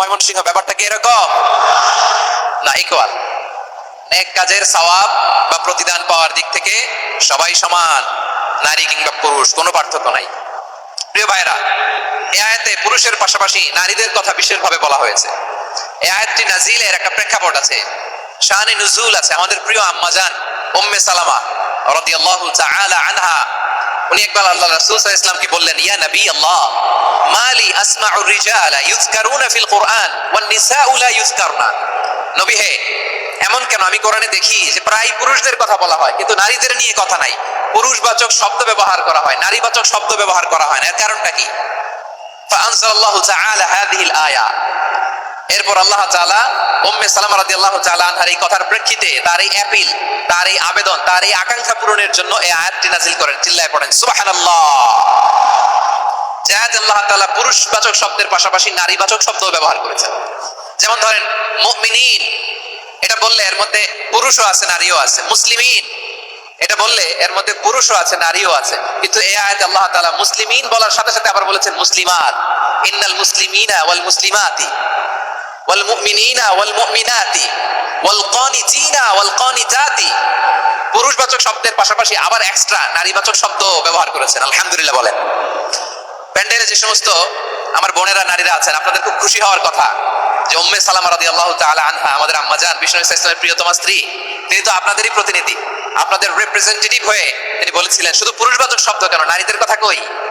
ময়মনসিংহ, ব্যাপারটা কি এরকম? না ইকুয়াল নেক কাজের সওয়াব বা প্রতিদান পাওয়ার দিক থেকে সবাই সমান, নারী কিংবা পুরুষ, কোনো পার্থক্য নাই। প্রিয় ভাইরা এ আয়াতে পুরুষের পাশাপাশি নারীদের কথা বিশেষভাবে বলা হয়েছে। এ আয়াতটি নাজিলের একটা প্রেক্ষাপট আছে। শাহানি নুজুল আছে। আমাদের প্রিয় আম্মাজান, উম্মে সালামা, রাদিয়াল্লাহু তাআলা আনহা উনি একবার আল্লাহ রাসূল সাল্লাল্লাহু আলাইহি ওয়াসাল্লামকে বললেন ইয়া নবী আল্লাহ মালি আসমাউর রিজালা ইউযকারুনা ফিল কুরআন ওয়ান নিসাউ লা ইউযকারনা নবী হে এমন কেন আমি কোরআনে দেখি যে প্রায় পুরুষদের কথা বলা হয় কিন্তু নারীদের নিয়ে কথা নাই পুরুষবাচক শব্দ ব্যবহার করা হয় নারীবাচক শব্দ ব্যবহার করা হয় না এর কারণটা কি فأنزل الله تعالى هذه الآية এরপর আল্লাহ তাআলা উম্মে সালামা রাদিয়াল্লাহু তাআলা আনহার এই কথার প্রেক্ষিতে তার এই অ্যাপিল তার এই আবেদন, তার এই আকাঙ্ক্ষা পূরণের জন্য এই আয়াতটি নাজিল করেন, চিল্লায় পড়েন, সুবহানাল্লাহ। জাহাজ আল্লাহ তাআলা পুরুষবাচক শব্দের পাশাপাশি নারীবাচক শব্দ ব্যবহার করেছেন। যেমন ধরেন, মুমিনিন, এটা বললে এর মধ্যে পুরুষও আছে, নারীও আছে, মুসলিমিন, এটা বললে এর মধ্যে পুরুষও আছে, নারীও আছে। কিন্তু এই আয়াতে আল্লাহ তাআলা মুসলিমিন বলার সাথে সাথে আবার বলেছেন মুসলিমাত, ইন্নাল মুসলিমিনা ওয়াল মুসলিমাতি। পুরুষবাচক শব্দের পাশাপাশি আবার এক্সট্রা নারীবাচক শব্দ ব্যবহার করেছেন, আলহামদুলিল্লাহ বলেন। প্যান্ডেলে যে সমস্ত আমার বোনেরা নারীরা আছেন, আপনাদের খুব খুশি হওয়ার কথা যে উম্মে সালামা রাদিয়াল্লাহু তাআলা আনহা, আমাদের আম্মাজান, বিষ্ণু ইসলামের প্রিয়তমা স্ত্রী, তিনি তো আপনাদেরই প্রতিনিধি। আপনাদের রিপ্রেজেন্টেটিভ হয়ে তিনি বলেছিলেন, শুধু পুরুষবাচক শব্দ কেন, নারীদের কথা কই?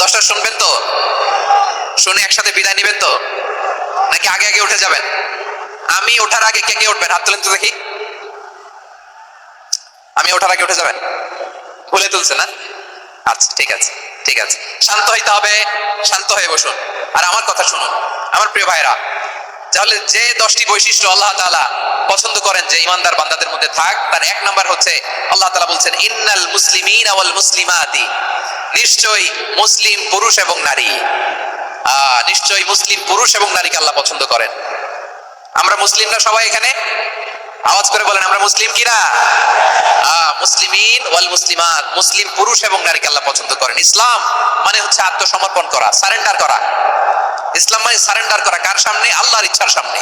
দশটা শুনবেন তো? শুনে একসাথে বিদায় নেবেন তো? নাকি আগে আগে উঠে যাবেন? আমি ওঠার আগে কে কে উঠবেন? হাত তুলেন তো দেখি। আমি ওঠার আগে উঠে যাবেন? ভুলে তুলছে না? আচ্ছা ঠিক আছে ঠিক আছে। শান্ত হইতে হবে, শান্ত হয়ে বসুন। আর আমার কথা শুনুন। আমার প্রিয় ভাইরা তাহলে যে দশটি বৈশিষ্ট্য আল্লাহ তালা পছন্দ করেন যে ইমানদার বান্দাদের মধ্যে থাক, তার এক নাম্বার হচ্ছে আল্লাহ তালা বলছেন, ইন্নাল মুসলিমিন ওয়াল মুসলিমাতি। নিশ্চয়ই মুসলিম পুরুষ এবং নারী। নিশ্চয়ই মুসলিম পুরুষ এবং নারীকে আল্লাহ পছন্দ করেন। আমরা মুসলিমরা সবাই এখানে? আওয়াজ করে বলেন, আমরা মুসলিম কিনা মুসলিমিন ওয়াল মুসলিমাত, মুসলিম পুরুষ এবং নারীকে আল্লাহ পছন্দ করেন। ইসলাম মানে হচ্ছে আত্মসমর্পণ করা, সারেন্ডার করা। ইসলাম সারেন্ডার করা কার সামনে? আল্লাহর ইচ্ছার সামনে।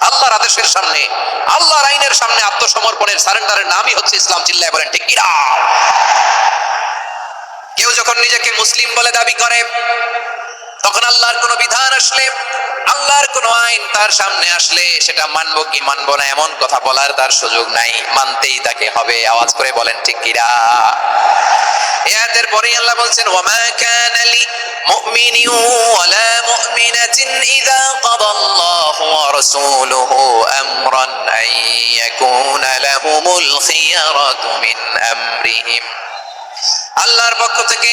আল্লাহর আদেশের সামনে। আল্লাহর আইনের সামনে আত্মসমর্পণের সারেন্ডারের নামই হচ্ছে ইসলাম, চিল্লায় বলেন, ঠিক কিনা? কেউ যখন নিজেকে মুসলিম বলে দাবি করে তখন আল্লাহর কোনো বিধান আসলে, আল্লাহর কোনো আইন তার সামনে আসলে, সেটা মানবো কি মানবো না এমন কথা বলার তার সুযোগ নাই। মানতেই তাকে হবে। আওয়াজ করে বলেন, ঠিক কিরা এর পরে আল্লাহ বলছেন, ওয়ামা কানা লি মুমিনিন ওয়ালা মুমিনাতিন ইযা ক্বাদা আল্লাহু ওয়া রাসূলুহু আমরান আন ইয়াকুনা লাহুমুল খিয়ারাতু মিন আমরিহিম। আল্লাহর পক্ষ থেকে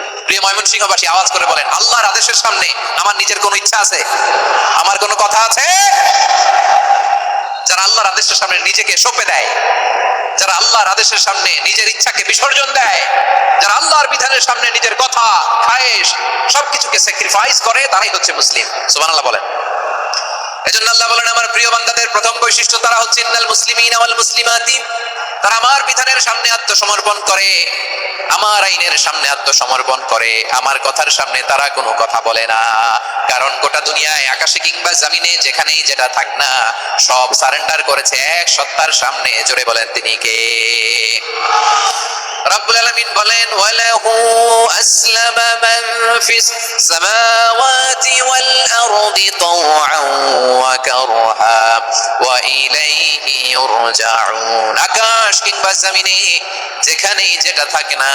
প্রিয় ময়মনসিংহবাসী, আওয়াজ করে বলেন, আল্লাহর আদেশের সামনে আমার নিজের কোনো ইচ্ছা আছে? আমার কোনো কথা আছে? যারা আল্লাহর আদেশের সামনে নিজেকে সঁপে দেয়, যারা আল্লাহর আদেশের সামনে নিজের ইচ্ছাকে বিসর্জন দেয়, যারা আল্লাহর বিধানের সামনে নিজের কথা, খায়েশ, সবকিছুকে স্যাক্রিফাইস করে, তারাই হচ্ছে মুসলিম। সুবহানাল্লাহ বলেন। এজন্য আল্লাহ বলেন, আমার প্রিয় বান্দাদের, প্রথম বৈশিষ্ট্য তারা হচ্ছে, ইন্নাল মুসলিমিন ওয়াল মুসলিমাতি। তারা আমার বিধানের সামনে আত্মসমর্পণ করে। আমার আইনের সামনে আত্মসমর্পণ করে, আমার কথার সামনে তারা কোনো কথা বলে না। কারণ গোটা দুনিয়ায়, আকাশে কিংবা জামিনে, যেখানেই যেটা থাক না, সব সারেন্ডার করেছে এক সত্তার সামনে, জোরে বলেন তিনি কে? রব্বুল আলামিন বলেন, ওয়ালাহু আসলামা মান ফিস সামাওয়াতি ওয়াল আরদি ওয়া কারহা ওয়া ইলাইহি ইউরজাউন। আকাশ কিংবা যেখানেই যেটা থাকে না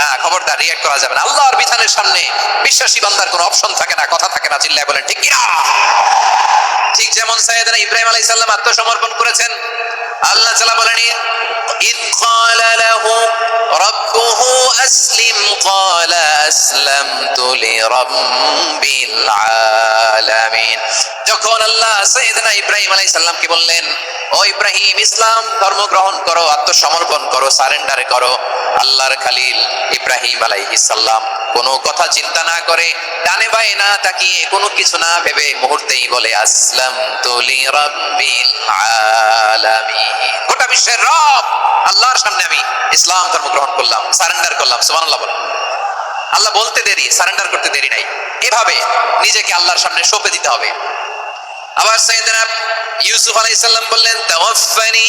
না, খবরদার রিয়াক্ট করা যাবে না। আল্লাহর বিধানের সামনে বিশ্বাসী বান্দার কোনো অপশন থাকে না, কথা থাকে না, চিল্লায় বলেন, ঠিক কিনা? ঠিক যেমন সাইয়েদনা ইব্রাহিম আলাইহিস সালাম আত্মসমর্পণ করেছেন আল্লাহ ইদ আসলিম আসলামতু আলামিন। যখন আল্লাহ সাইয়েদনা ইব্রাহিম আলাইহিস সালামকে বললেন, ও ইব্রাহিম, ইসলাম ধর্ম গ্রহণ করো, আত্মসমর্পণ করো, সারেন্ডার করো। আল্লাহর খালিল ইব্রাহিম আলাইহিসাল্লাম কোনো কথা চিন্তা না করে ডানে বায়ে না তাকিয়ে কোনো কিছু না ভেবে মুহূর্তেই বলে আসলাম তুলি রব্বিল আলামিন। গোটা বিশ্বের রব, আল্লাহর সামনে আমি ইসলাম ধর্ম গ্রহণ করলাম, সারেন্ডার করলাম, সুবহানাল্লাহ বলেন। আল্লাহ বলতে দেরি, সারেন্ডার করতে দেরি নাই। এভাবে নিজেকে আল্লাহর সামনে সঁপে দিতে হবে। আবার সাইয়েদনা ইউসুফ আলাইসাল্লাম বললেন তাওয়াফানি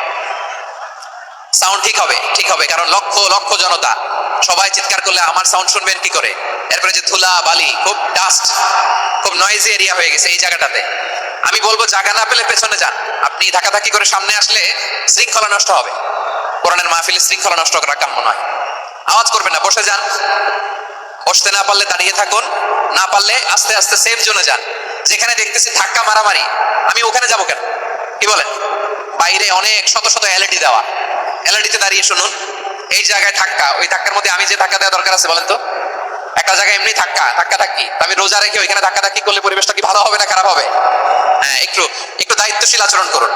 সাউন্ড ঠিক হবে ঠিক হবে, কারণ লক্ষ লক্ষ জনতা। সবাই চিৎকার করলে আমার সাউন্ড শুনবেন কি করে? এরপরে যে ধুলা, বালি, খুব ডাস্ট খুব নয়েজি এরিয়া হয়ে গেছে এই জায়গাটাতে। আমি বলব, জায়গা না পেলে পেছনে যান। আপনি ধাক্কাধাক্কি করে সামনে আসলে শৃঙ্খলা নষ্ট হবে। কোরআনের মাহফিলে শৃঙ্খলা নষ্ট করা কাম্য নয়। আওয়াজ করবেন না, বসে যান। বসতে না পারলে দাঁড়িয়ে থাকুন। না পারলে আস্তে আস্তে সেফ জোনে যান। যেখানে দেখতেছি ধাক্কা মারামারি। আমি ওখানে যাব কেন? কি বলেন? বাইরে অনেক শত শত এলইডি দেওয়া। এলইডিতে দাঁড়িয়ে শুনুন। এই জায়গায় ধাক্কা, ওই ধাক্কার মধ্যে আমি যে ধাক্কা দেওয়া দরকার আছে বলেন তো? একটা জায়গায় এমনি ধাক্কা ধাক্কা ধাক্কি আমি রোজা রেখে ওইখানে ধাক্কা ধাক্কি করলে পরিবেশটা কি ভালো হবে না খারাপ হবে? হ্যাঁ একটু একটু দায়িত্বশীল আচরণ করুন।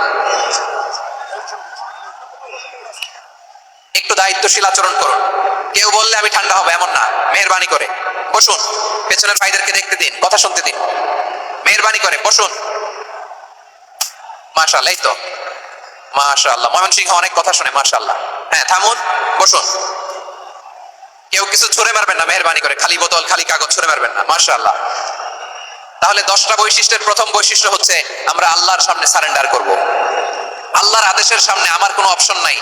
একটু দায়িত্বশীল আচরণ করুন। কেউ বললে আমি ঠান্ডা হবে, এমন না। মেহরবানি করে। বসুন, পেছনের ভাইদেরকে দেখতে দিন, কথা শুনতে দিন। মেহরবানি করে, বসুন। মাশাআল্লাহ, এই তো। মাশাআল্লাহ। ময়মনসিংহ অনেক কথা শুনে, মাশাআল্লাহ। হ্যাঁ থামুন, বসুন। কেউ কিছু ছুঁড়ে মারবেন না, মেহরবানি করে। খালি বোতল, খালি কাগজ, ছুঁড়ে মারবেন না, মাশাআল্লাহ। তাহলে দশটা বৈশিষ্ট্যের প্রথম বৈশিষ্ট্য হচ্ছে, আমরা আল্লাহর সামনে সারেন্ডার করব। আল্লাহর আদেশের সামনে আমার কোনো অপশন নাই।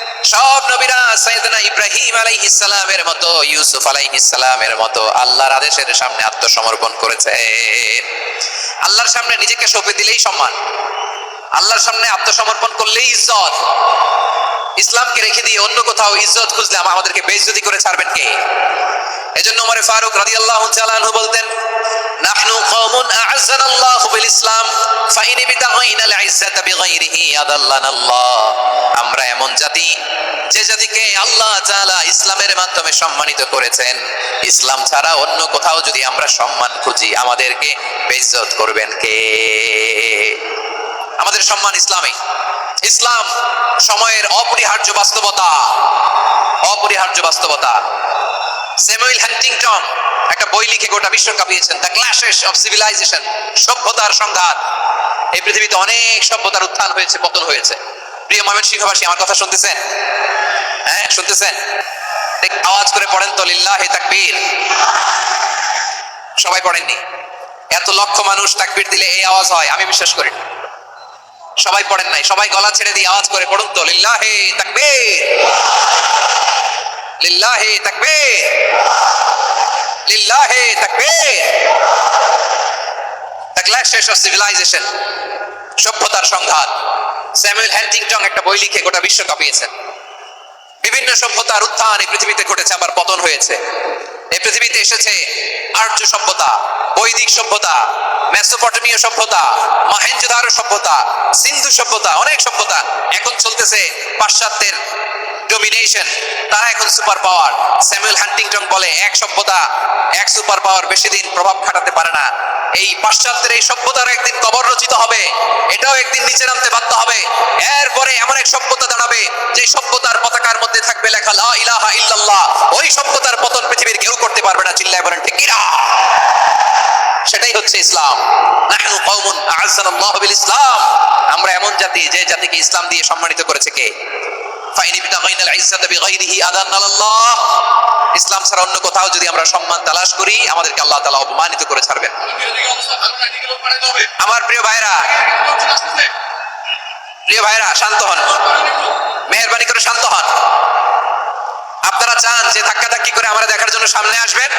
সব নবীরা সৈয়দনা ইব্রাহিম আলাইহিস সালামের মতো, ইউসুফ আলাইহিস সালামের মতো আল্লাহর আদেশের সামনে আত্মসমর্পণ করেছে। আল্লাহর সামনে নিজেকে সঁপে দিলেই সম্মান। আল্লাহর সামনে আত্মসমর্পণ করলেই ইজ্জত। ইসলামকে রেখে দিয়ে অন্য কোথাও ইজ্জত খুঁজলে আমাদেরকে বেইজ্জতি করে ছাড়বেন কে? এজন্য ফারুক বলতেন, নাহনু বিল ইসলাম বিগাইরিহি আল্লাহ আমরা এমন জাতি, যে জাতিকে আল্লাহ তাআলা ইসলামের মাধ্যমে সম্মানিত করেছেন। ইসলাম ছাড়া অন্য কোথাও যদি আমরা সম্মান খুঁজি, আমাদেরকে বেইজ্জত করবেন কে? আমাদের সম্মান ইসলামে। ইসলাম সময়ের অপরিহার্য বাস্তবতা। অপরিহার্য বাস্তবতা। স্যামুয়েল হ্যান্টিংটন একটা বই লিখে গোটা বিশ্ব কাঁপিয়েছেন। দ্য ক্লাশেস অফ সিভিলাইজেশন, সভ্যতার সংঘাত। এই পৃথিবীতে অনেক সভ্যতার উত্থান হয়েছে, পতন হয়েছে। প্রিয় ময়মন সিংহবাসী আমার কথা শুনতেছেন? হ্যাঁ শুনতেছেন? আওয়াজ করে পড়েন তো, লিল্লাহি তাকবীর। সবাই পড়েননি? এত লক্ষ মানুষ তাকবীর দিলে এই আওয়াজ হয়, আমি বিশ্বাস করি না। সবাই পড়েন নাই, সবাই গলা ছেড়ে দিয়ে আওয়াজ করে পড়ুন তো, লিল্লাহে তাকবীর লিল্লাহে তাকবীর লিল্লাহে তাকবীর। দ্য ক্ল্যাশেস অফ সিভিলাইজেশন সভ্যতার সংঘাত। স্যামুয়েল হ্যান্টিংটন একটা বই লিখে গোটা বিশ্ব কাঁপিয়েছেন। বিভিন্ন সভ্যতার উত্থান এই পৃথিবীতে ঘটেছে, আবার পতন হয়েছে। এই পৃথিবীতে এসেছে আর্য সভ্যতা, বৈদিক সভ্যতা, মেসোপটেমীয় সভ্যতা, মহেঞ্জোদারো সভ্যতা, সিন্ধু সভ্যতা, অনেক সভ্যতা এখন চলতেছে পাশ্চাত্যের ডোমিনেশন তারা এখন সুপার পাওয়ার স্যামুয়েল হান্টিংটন বলে, এক সভ্যতা, এক সুপার পাওয়ার বেশি দিন প্রভাব খাটাতে পারে না। এই পাশ্চাত্যের এই সভ্যতার একদিন কবর রচিত হবে, এটাও একদিন নিচে নামতে বাধ্য হবে। এরপরে এমন এক সভ্যতা দাঁড়াবে যে সভ্যতার পতাকার মধ্যে থাকবে লেখা, লা ইলাহা ইল্লাল্লাহ। ওই সভ্যতার পতন পৃথিবীর কেউ করতে পারবে না, চিল্লায় বলেন, ঠিক কিনা? সেটাই হচ্ছে ইসলাম। নাহনু কওমুন আ'আজ্জানাল্লাহু বিল ইসলাম। আমরা এমন জাতি, যে জাতিকে ইসলাম দিয়ে সম্মানিত করেছে কে? ইসলাম ছাড়া অন্য কোথাও যদি আমরা সম্মান তালাশ করি, আমাদেরকে আল্লাহ তাআলা অপমানিত করে ছাড়বেন। আমার প্রিয় ভাইরা প্রিয় ভাইরা শান্ত হন। মেহরবানি করে শান্ত হন। আপনারা চান যে ধাক্কা ধাক্কি করে আমরা দেখার জন্য সামনে আসবেন?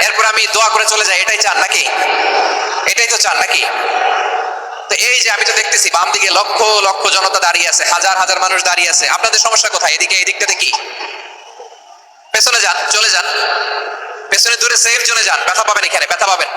এরপর আমি দোয়া করে চলে যাই। এটাই চান নাকি? এটাই তো চান নাকি? তো এই যে আমি তো দেখতেছি বাম দিকে লক্ষ লক্ষ জনতা দাঁড়িয়ে আছে, হাজার হাজার মানুষ দাঁড়িয়ে আছে। আপনাদের সমস্যা কোথায়? এদিকে এই দিকটাতে কি? পেছনে যান, চলে যান। পেছনে দূরে সেফ জোনে যান। ব্যথা পাবেন এখানে, ব্যথা পাবেন।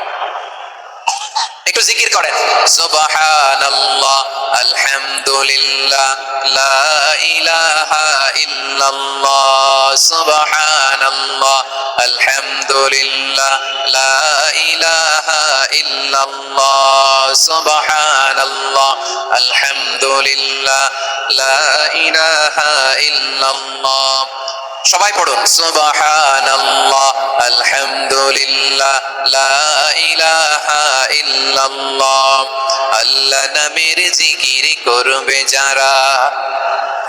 একটু জিকির করেন। সুবহানাল্লাহ, আলহামদুলিল্লাহ, লা ইলাহা ইল্লাল্লাহ, সুবহানাল্লাহ, আলহামদুলিল্লাহ, লা ইলাহা ইল্লাল্লাহ, সুবহানাল্লাহ, আলহামদুলিল্লাহ, লা ইলাহা ইল্লাল্লাহ। সবাই পড়ুন। সুবহানাল্লাহ, আলহামদুলিল্লাহ, লা ইলাহা ইল্লাল্লাহ, আল্লাহ নামের জিকির করবে যারা,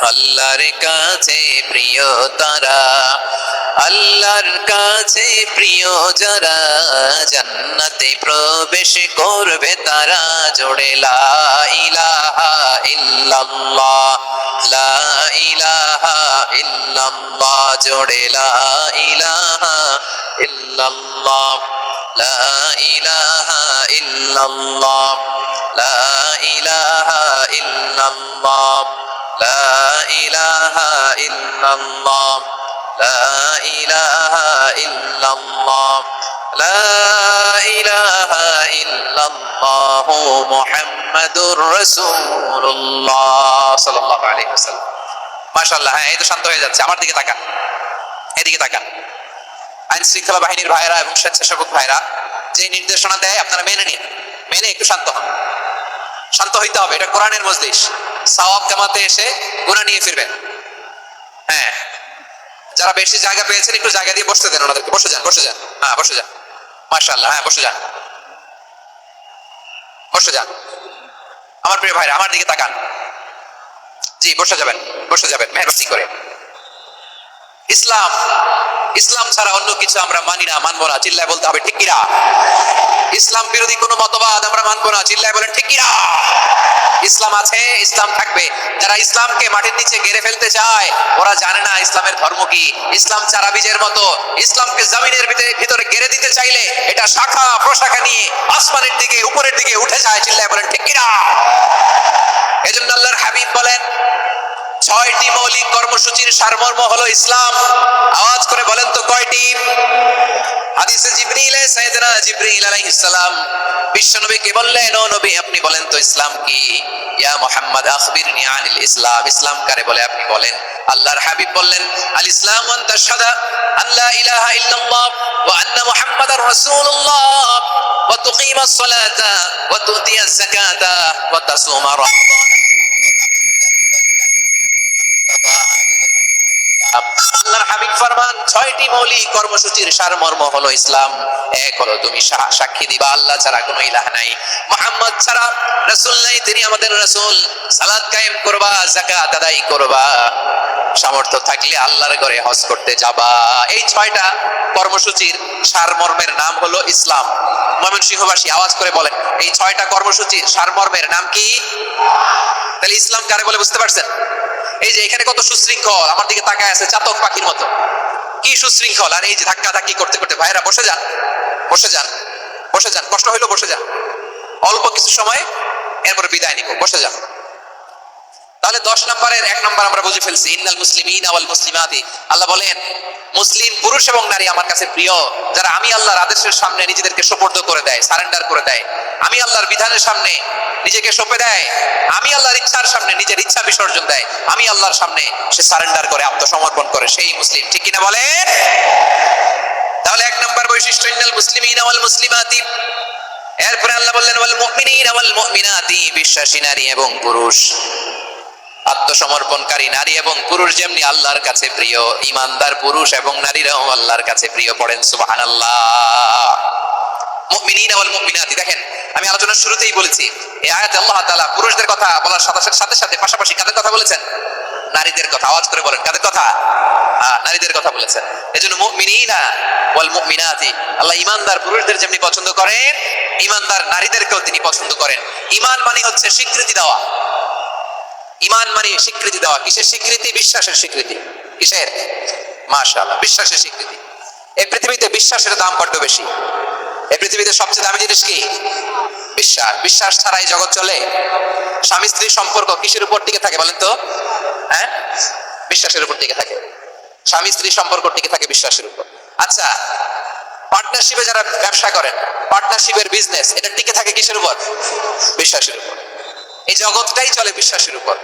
আল্লাহর কাছে প্রিয় তারা, আল্লাহর কাছে প্রিয় যারা, জান্নাতে প্রবেশ করবে তারা জোড়ে লা ইলাহা ইল্লাল্লাহ, লা ইলাহা ইল্লাল্লাহ জোড়ে লা ইলাহা ইল্লাল্লাহ লা ইলাহা ইল্লাল্লাহ লা ইলাহা ইল্লাল্লাহ লা ইলাহা ইল্লাল্লাহ লা ইলাহা ইল্লাল্লাহ لا إله إلا الله محمد رسول الله صلى الله عليه وسلم মাশাআল্লাহ হ্যাঁ এই তো শান্ত হয়ে যাচ্ছে। আমার দিকে তাকান। এদিকে তাকান। আইন শৃঙ্খলা বাহিনীর ভাইরা এবং স্বেচ্ছাসেবক ভাইরা যে নির্দেশনা দেয়, আপনারা মেনে নিন। মেনে একটু শান্ত হন। শান্ত হইতে হবে, এটা কোরআনের মজলিস। সাওয়াব কামাতে এসে গুনাহ নিয়ে ফিরবেন। হ্যাঁ যারা বেশি জায়গা পেয়েছেন, একটু জায়গা দিয়ে বসতে দেন ওনাদেরকে। বসে যান বসে যান। হ্যাঁ বসে যান। মাশাআল্লাহ হ্যাঁ বসে যান। বসে যান। আমার প্রিয় ভাইরা, আমার দিকে তাকান। জি বসে যাবেন বসে যাবেন মেহরবানি করে। ইসলাম ইসলাম ছাড়া অন্য কিছু আমরা মানি না, মানবো না। চিল্লায় বলতে হবে, ঠিক কিরা? ইসলাম বিরোধী কোনো মতবাদ আমরা মানবো না। চিল্লায় বলেন, ঠিক কিরা? ইসলাম আছে, ইসলাম থাকবে। যারা ইসলামকে মাটির নিচে গেড়ে ফেলতে চায়, ওরা জানে না ইসলামের ধর্ম কি। ইসলাম চারা বীজের মতো। ইসলামকে জমিনের ভিতরে গেড়ে দিতে চাইলে এটা শাখা প্রশাখা নিয়ে আসমানের দিকে, উপরের দিকে উঠে যায়। চিল্লায় বলেন, ঠিক কিনা এজন্য আল্লাহর হাবিব বলেন ছয়টি মৌলিক কর্মসূচির সারমর্ম হলো ইসলাম। আওয়াজ করে বলেন তো কয়টি? হাদিসে জিবরিল বললেন, ও নবী, আপনি বলেন তো ইসলাম কি? ইয়া মুহাম্মদ, আখবিরনি আনিল ইসলাম। ইসলাম কারে বলে আপনি বলেন? আল্লাহর হাবিব বললেন, আল ইসলাম তাশহাদা ইলাহা ইল্লাল্লাহ ওয়া আন্না মুহাম্মাদার রাসূলুল্লাহ। ওয়া তুকিমাস সালাতা ওয়া যাকাতা ওয়া তাসুমা আল্লাহর হাবিব ফরমান, ছয়টি মৌলিক কর্মসূচির সারমর্ম হলো ইসলাম। এক হলো তুমি সাক্ষী দিবা আল্লাহ ছাড়া কোনো ইলাহ নাই। মোহাম্মদ ছাড়া নাই, তিনি আমাদের কায়েম করবা আদায় করবা। সামর্থ্য থাকলে আল্লাহর ঘরে হজ করতে যাবা। এই ছয়টা কর্মসূচির সারমর্মের নাম হলো ইসলাম। ময়মনসিংহবাসী আওয়াজ করে বলেন, এই ছয়টা কর্মসূচির সারমর্মের নাম কি? তাহলে ইসলাম কারে বলে বুঝতে পারছেন? এই যে এখানে কত সুশৃঙ্খল, আমার দিকে তাকায় আছে চাতক পাখির মতো। কি সুশৃঙ্খল, আর এই যে ধাক্কা ধাক্কি করতে করতে, ভাইরা, বসে যান বসে যান বসে যান, কষ্ট হইল বসে যান। অল্প কিছু সময়, এরপরে বিদায় নিব, বসে যান। তাহলে দশ নম্বরের এক নম্বর আমরা বুঝে ফেলছি, ইন্নাল মুসলিমিন আওয়াল আদি আল্লাহ বলেন মুসলিম, পুরুষ এবং নারী আমার কাছে প্রিয়, যারা আমি আল্লাহর আদেশের সামনে নিজেদেরকে সোপর্দ করে দেয়, সারেন্ডার করে দেয়। আমি আল্লাহর বিধানের সামনে নিজেকে সঁপে দেয়। আমি আল্লাহর ইচ্ছার সামনে নিজের ইচ্ছা বিসর্জন দেয়। আমি আল্লাহর সামনে সে সারেন্ডার করে, আত্মসমর্পণ করে, সেই মুসলিম। ঠিক কিনা বলে? তাহলে এক নম্বর বৈশিষ্ট্য, ইন্নাল মুসলিমিন আওয়াল মুসলিমাতি। এরপরে আল্লাহ বললেন, ওয়াল মুমিনিন ওয়াল মুমিনাতি, বিশ্বাসী নারী এবং পুরুষ। আত্মসমর্পণকারী নারী এবং পুরুষ যেমনি আল্লাহর কাছে প্রিয় ইমানদার পুরুষ এবং নারীরাও আল্লাহর কাছে প্রিয় পড়েন মুমিনিন দেখেন আমি আলোচনার শুরুতেই বলেছি পুরুষদের কথা বলার সাথে সাথে সাথে পাশাপাশি কাদের কথা বলেছেন? নারীদের কথা আওয়াজ করে বলেন কাদের কথা? হ্যাঁ, নারীদের কথা বলেছেন। আল্লাহ ইমানদার পুরুষদের যেমনি পছন্দ করেন ইমানদার নারীদেরকেও তিনি পছন্দ করেন। ইমান মানে হচ্ছে স্বীকৃতি দেওয়া। ইমান মানে স্বীকৃতি দেওয়া। কিসের স্বীকৃতি? বিশ্বাসের স্বীকৃতি। কিসের? মাশাআল্লাহ, বিশ্বাসের স্বীকৃতি। এই পৃথিবীতে বিশ্বাসের দাম বড্ড বেশি? এই পৃথিবীতে সবচেয়ে দামি জিনিস কি? বিশ্বাস। বিশ্বাস ছাড়া এই জগৎ চলে। স্বামী স্ত্রীর সম্পর্ক কিসের উপর টিকে থাকে বলেন তো? হ্যাঁ? বিশ্বাসের উপর টিকে থাকে। স্বামী স্ত্রীর সম্পর্ক টিকে থাকে বিশ্বাসের উপর। আচ্ছা পার্টনারশিপে যারা ব্যবসা করেন পার্টনারশিপের বিজনেস এটা টিকে থাকে কিসের উপর? বিশ্বাসের উপর। এই জগৎটাই চলে বিশ্বাসের উপর।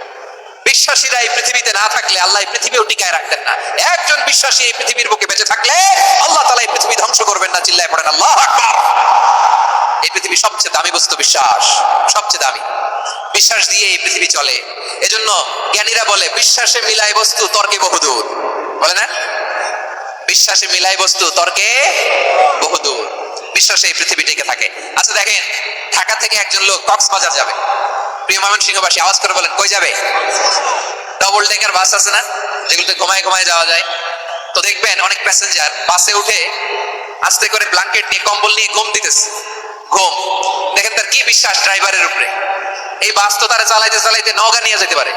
বিশ্বাসীরা এই পৃথিবীতে না থাকলে আল্লাহ এই পৃথিবীও টিকায় রাখতেন না। একজন বিশ্বাসী এই পৃথিবীর বুকে বেঁচে থাকলে আল্লাহ তালা এই পৃথিবী ধ্বংস করবেন না, চিল্লায় পড়েন, আল্লাহ এই পৃথিবী সবচেয়ে দামি বস্তু বিশ্বাস, সবচেয়ে দামি। বিশ্বাস দিয়ে এই পৃথিবী চলে। এজন্য জ্ঞানীরা বলে, বিশ্বাসে মিলায় বস্তু, তর্কে বহুদূর। বলে না বিশ্বাসে মিলাই বস্তু, তর্কে বহুদূর। বিশ্বাসে এই পৃথিবী টিকে থাকে। আচ্ছা দেখেন, ঢাকা থেকে একজন লোক কক্সবাজার যাবে। প্রিয় মামন সিংহবাসী আওয়াজ করে বলেন, কই যাবে? ডবল ডেকার বাস আছে না? যেগুলোতে ঘুমায় ঘুমায় যাওয়া যায়। তো দেখবেন অনেক প্যাসেঞ্জার বাসে উঠে আস্তে করে ব্ল্যাঙ্কেট নিয়ে, কম্বল নিয়ে ঘুম দিতেছে। ঘুম। দেখেন তার কি বিশ্বাস ড্রাইভারের উপরে। এই বাস তো তারা চালাইতে চালাইতে নওগাঁ নিয়ে যেতে পারে।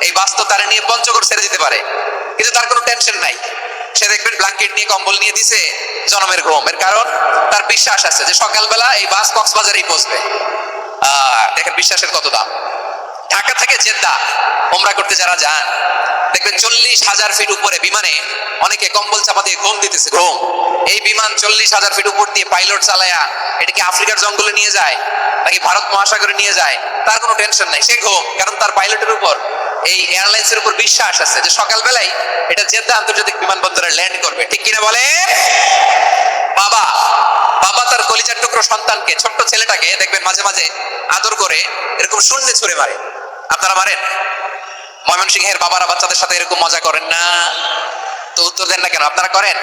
এই বাস তো তারা নিয়ে পঞ্চগড় ছেড়ে দিতে পারে। কিন্তু তার কোনো টেনশন নাই। সে দেখবেন ব্ল্যাঙ্কেট নিয়ে, কম্বল নিয়ে দিছে, জনমের ঘুম। এর কারণ তার বিশ্বাস আছে যে সকালবেলা এই বাস কক্সবাজারেই পৌঁছবে। দেখেন বিশ্বাসের কত দাম? ঢাকা থেকে জেদ্দা ওমরা করতে যারা যান, দেখবেন চল্লিশ হাজার ফিট উপরে বিমানে অনেকে কম্বল চাপা দিয়ে ঘুম দিতেছে, ঘুম। এই বিমান চল্লিশ হাজার ফিট উপর দিয়ে পাইলট চালায়া এটাকে আফ্রিকার জঙ্গলে নিয়ে যায়? নাকি ভারত মহাসাগরে নিয়ে যায়? তার কোনো টেনশন নাই, সে ঘুম, কারণ তার পাইলটের উপর এই এয়ারলাইন্সের উপর বিশ্বাস আছে যে সকালবেলায় এটা জেদ্দা আন্তর্জাতিক বিমানবন্দরে ল্যান্ড করবে। ঠিক কিনা বলে? বাবা বাবা তার কলিজার টুকরো সন্তানকে, ছোট্ট ছেলেটাকে দেখবেন মাঝে মাঝে আদর করে এরকম শূন্যে ছুঁড়ে মারে। আপনারা মারেন? ময়মনসিংহের বাবারা বাচ্চাদের সাথে এরকম মজা করেন না? তো উত্তর দেন না কেন? আপনারা করেন?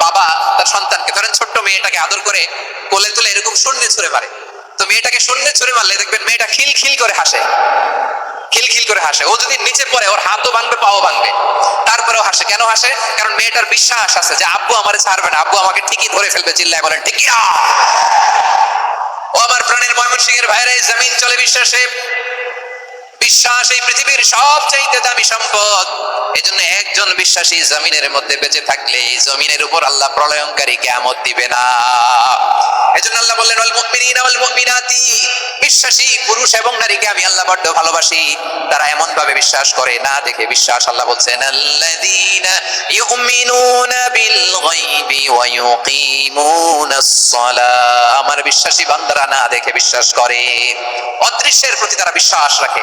বাবা তার সন্তানকে, ধরেন ছোট্ট মেয়েটাকে আদর করে কোলে তুলে এরকম শূন্যে ছুঁড়ে মারে। তো মেয়েটাকে শূন্যে ছুড়ে মারলে দেখবেন মেয়েটা খিল খিল করে হাসে। খিলখিল করে হাসে। ও যদি নিচে পড়ে, ওর হাতও ভাঙবে পাও ভাঙবে তারপরেও হাসে। কেন হাসে? কারণ মেয়েটার বিশ্বাস আছে যে আব্বু আমারে ছাড়বে না। আব্বু আমাকে ঠিকই ধরে ফেলবে, চিল্লায় বলেন, ঠিকই ও আমার প্রাণের ময়মনসিংহের ভাইরা জমিন চলে বিশ্বাসে বিশ্বাস এই পৃথিবীর সবচাইতে দামি সম্পদ। এজন্য একজন বিশ্বাসী জমিনের মধ্যে বেঁচে থাকলে এই জমিনের উপর আল্লাহ প্রলয়ঙ্কারী কেমত দিবে না। এজন্য আল্লাহ বললেন, ওয়াল মুমিনিনা ওয়াল মুমিনাতি। বিশ্বাসী, পুরুষ এবং নারীকে আমি আল্লাহ বড্ড ভালোবাসি। তারা এমন ভাবে বিশ্বাস করে, না দেখে বিশ্বাস আল্লাহ বলছেন, আল্লাযীনা ইউমিনুনা বিল গায়বি ওয়া ইউকিমুনাস সালাহ আমার বিশ্বাসী বান্দারা না দেখে বিশ্বাস করে। অদৃশ্যের প্রতি তারা বিশ্বাস রাখে।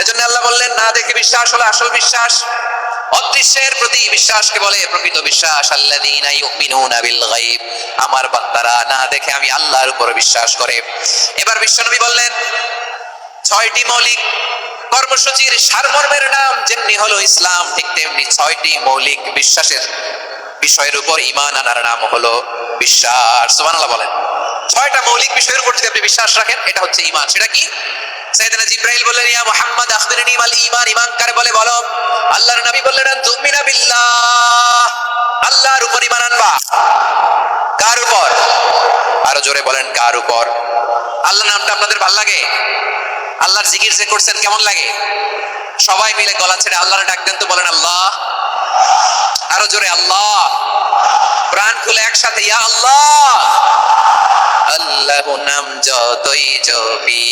এজন্য আল্লাহ বললেন, না দেখে বিশ্বাস হলো আসল বিশ্বাস। অদৃশ্যের প্রতি বিশ্বাসকে বলে প্রকৃত বিশ্বাস, আল্লাযীনা ইউমিনুনা বিল গায়ব। আমার বান্দারা, না দেখে আমি আল্লাহর উপর বিশ্বাস করে। এবার বিশ্বনবী বললেন, ছয়টি মৌলিক কর্মসূচির সারমর্মের নাম যেমনি হলো ইসলাম, ঠিক তেমনি ছয়টি মৌলিক বিশ্বাসের বিষয়ের উপর ইমান আনার নাম হলো বিশ্বাস। সুবহানাল্লাহ বলেন। ছয়টা মৌলিক বিষয়ের উপর যদি আপনি বিশ্বাস রাখেন, এটা হচ্ছে ইমান সেটা কি? সাইয়েদনা জিব্রাইল বললেন, ইয়া মুহাম্মদ, আখবিরনি মাল ঈমান। ঈমান কারে বলে? বলো। আল্লাহর নবী বললেন তুমিনা বিল্লাহ। আল্লাহর উপর ঈমান আনবা। কার উপর? আরও জোরে বলেন, কার উপর? আল্লাহ নামটা আপনাদের ভালো লাগে? আল্লাহর জিকির যে করছেন, কেমন লাগে? সবাই মিলে গলা ছেড়ে আল্লাহর ডাক দেন তো বলেন, আল্লাহ। আরও জোরে, আল্লাহ। প্রাণ খুলে একসাথে, ইয়া আল্লাহ। আল্লাহ যতই জপি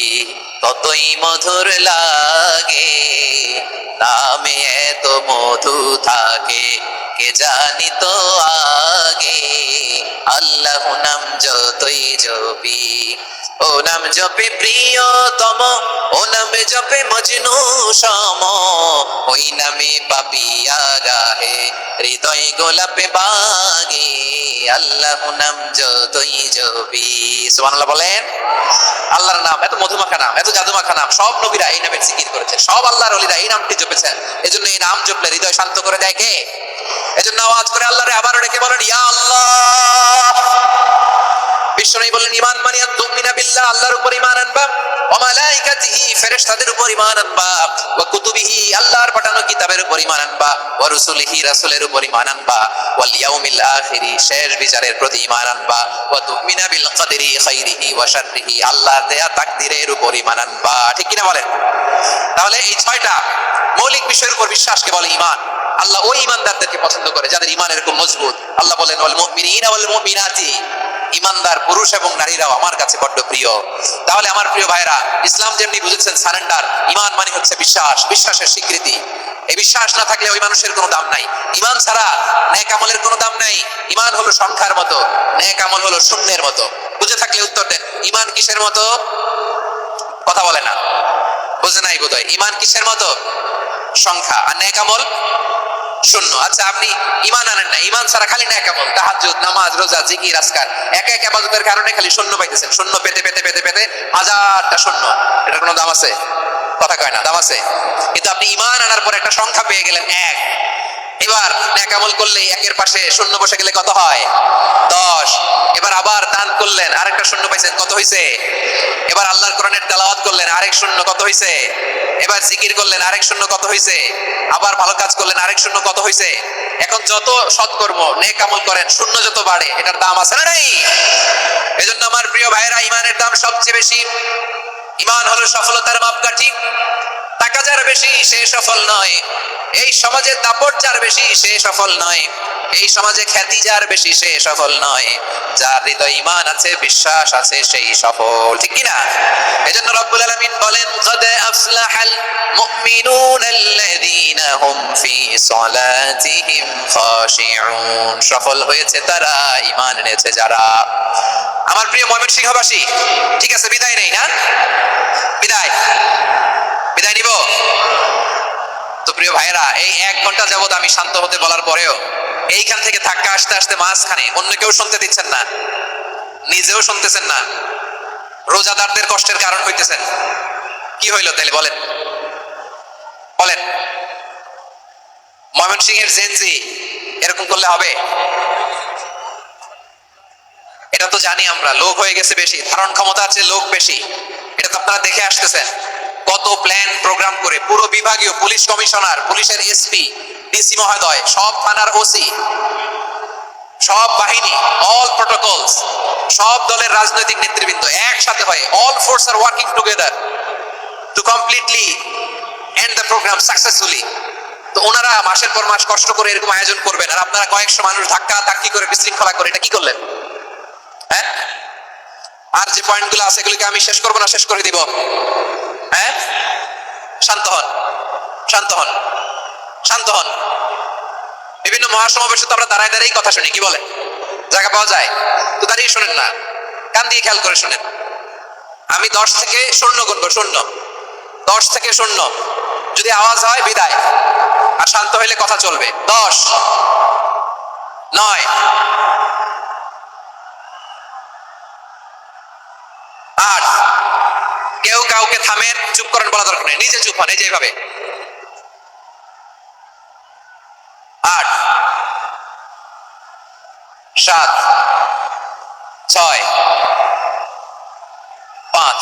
ততই মধুর লাগে। নামে এত মধু থাকে, কে জানি তো আগে। আল্লাহ নাম যতই জপি ও নাম জপে প্রিয়তম ও নামে জপে মজনু সম। ওই নামে পাপিয়া গাহে হৃদয় গোলাপে বাগে। আল্লাহ নাম যতই জপি। সুবহানাল্লাহ বলেন, আল্লাহর নাম, এত মধুমাখা নাম, এত জাদুমাখা নাম, সব নবীরা এই নামের জিকির করেছেন। সব আল্লাহর ওলিরা এই নামটি জপেছেন। এজন্য এই নাম জপলে হৃদয় শান্ত করে দেয় কে? এজন্য আওয়াজ করে আল্লাহরে আবার ডেকে বলেন, ইয়া আল্লাহ! বিশ্বনবী বললেন ইমান মানিয়া তুমিনা বিল্লাহ আল্লাহর উপর ইমান আনবা। মালাইকাতিহি, ফেরেশতাদের উপর ইমান আনবা, ওয়া কুতুবিহি, আল্লাহর পাঠানো কিতাবের উপর ইমান আনবা, ওয়া রুসুলিহি, রাসূলের উপর ইমান আনবা, ওয়াল ইয়াউমিল আখিরি, শেষ বিচারের প্রতি ইমান আনবা, ওয়া তুমিনা বিল কদরি খাইরিহি ওয়া শাররিহি, আল্লাহর দেয়া উপর ইমান আনবা। ঠিক বলেন? তাহলে এই ছয়টা মৌলিক বিষয়ের উপর বিশ্বাসকে বলে ইমান আল্লাহ ওই ইমানদারদেরকে পছন্দ করে, যাদের ইমান এরকম মজবুত। আল্লাহ বলেন, ওয়াল মুমিনিনা ওয়াল মুমিনাতি ইমানদার পুরুষ এবং নারীরাও আমার কাছে বড্ড প্রিয়। তাহলে আমার প্রিয় ভাইরা ইসলাম যেমনি বুঝেছেন, সারেন্ডার ইমান মানে হচ্ছে বিশ্বাস, বিশ্বাসের স্বীকৃতি। এই বিশ্বাস না থাকলে ওই মানুষের কোনো দাম নাই। ইমান ছাড়া ন্যাক আমলের কোনো দাম নাই। ইমান হলো সংখ্যার মতো, ন্যাক আমল হলো শূন্যের মতো। বুঝে থাকলে উত্তর দেন ইমান কিসের মতো? কথা বলে না। বুঝে নাই বোধহয়। ইমান কিসের মতো? সংখ্যা। আর ন্যাক আমল? শূন্য। আচ্ছা আপনি ইমান আনেন না। ইমান ছাড়া খালি না কেমন তাহাজ্জুদ, নামাজ, রোজা, জিকির, আজকার। একা এক আবাদতের কারণে খালি শূন্য পাইতেছেন। শূন্য পেতে পেতে পেতে পেতে হাজারটা শূন্য। এটা কোনো দাম আছে? কথা কয় না, দাম আছে? কিন্তু আপনি ইমান আনার পর একটা সংখ্যা পেয়ে গেলেন এক। এবার ন্যাক আমল করলে একের পাশে শূন্য বসে গেলে কত হয়? দশ। এবার আবার দান করলেন, আরেকটা শূন্য পাইছেন, কত হয়েছে এবার আল্লাহর কোরআনের তেলাওয়াত করলেন, আরেক শূন্য কত হয়েছে এবার জিকির করলেন, আরেক শূন্য কত হয়েছে আবার ভালো কাজ করলেন, আরেক শূন্য কত হয়েছে এখন যত সৎকর্ম নেক আমল করেন, শূন্য যত বাড়ে, এটার দাম আছে না নাই? এজন্য আমার প্রিয় ভাইয়েরা, ইমানের দাম সবচেয়ে বেশি। ইমান হলো সফলতার মাপকাঠি। টাকা যার বেশি, সে সফল নয়। এই সমাজে দাপট যার বেশি, সে সফল নয়। এই সমাজে খ্যাতি যার বেশি, সে সফল নয়। যার হৃদয় ইমান আছে, বিশ্বাস আছে, সেই সফল। ঠিক কিনা? এজন্য রব্বুল আলামিন বলেন, কদ আফলাহাল মুমিনুন আল্লাযীনা হুম ফি সলাতিহিম খাশিউন। সফল হয়েছে তারা, ঈমান এনেছে যারা। আমার প্রিয় ময়মনসিংহবাসী ঠিক আছে, বিদায় নেই না? বিদায়। বিদায় নিব? তো প্রিয় ভাইরা এই এক ঘণ্টা যাবত আমি শান্ত হতে বলার পরেও এইখান থেকে ধাক্কা আসতে আসতে মাঝখানে অন্য কেউ শুনতে দিচ্ছেন না, নিজেও শুনতেছেন না, রোজাদারদের কষ্টের কারণ হইতেছেন। কি হইল তাহলে বলেন? বলেন। ময়মনসিংহের জেনজি এরকম করলে হবে? এটা তো জানি আমরা, লোক হয়ে গেছে বেশি, ধারণ ক্ষমতা আছে লোক বেশি, এটা তো আপনারা দেখে আসতেছেন। কত প্ল্যান প্রোগ্রাম করে পুরো বিভাগীয় পুলিশ কমিশনার, পুলিশের এসপি, ডিসি মহোদয়, সব থানার ওসি, সব বাহিনী অল প্রোটোকলস সব দলের রাজনৈতিক নেতৃবৃন্দ একসাথে হয়ে all force R working together to completely end the program successfully তো ওনারা মাসের পর মাস কষ্ট করে এরকম আয়োজন করবেন, আর আপনারা কয়েকশো মানুষ ধাক্কা ধাক্কি করে বিশৃঙ্খলা করে, এটা কি করলেন? হ্যাঁ? আর যে পয়েন্টগুলো আছে, এগুলিকে আমি শেষ করব না, শেষ করে দিব? হ্যাঁ? শান্ত হন শান্ত হন শান্ত হন। বিভিন্ন মহাসমাবেশে তো আমরা দাঁড়ায় দাঁড়িয়ে কথা শুনি, কি বলেন জায়গা পাওয়া যায়? তো দাঁড়িয়ে শোনেন না, কান দিয়ে খেয়াল করে শোনেন। আমি দশ থেকে শূন্য গুনবো, শূন্য। দশ থেকে শূন্য। যদি আওয়াজ হয়, বিদায়। আর শান্ত হইলে কথা চলবে। দশ, নয়, আট কেউ কাউকে থামেন, চুপ করেন বলা দরকার নেই। নিজে চুপ হন, এই যেভাবে আট, সাত, ছয়, পাঁচ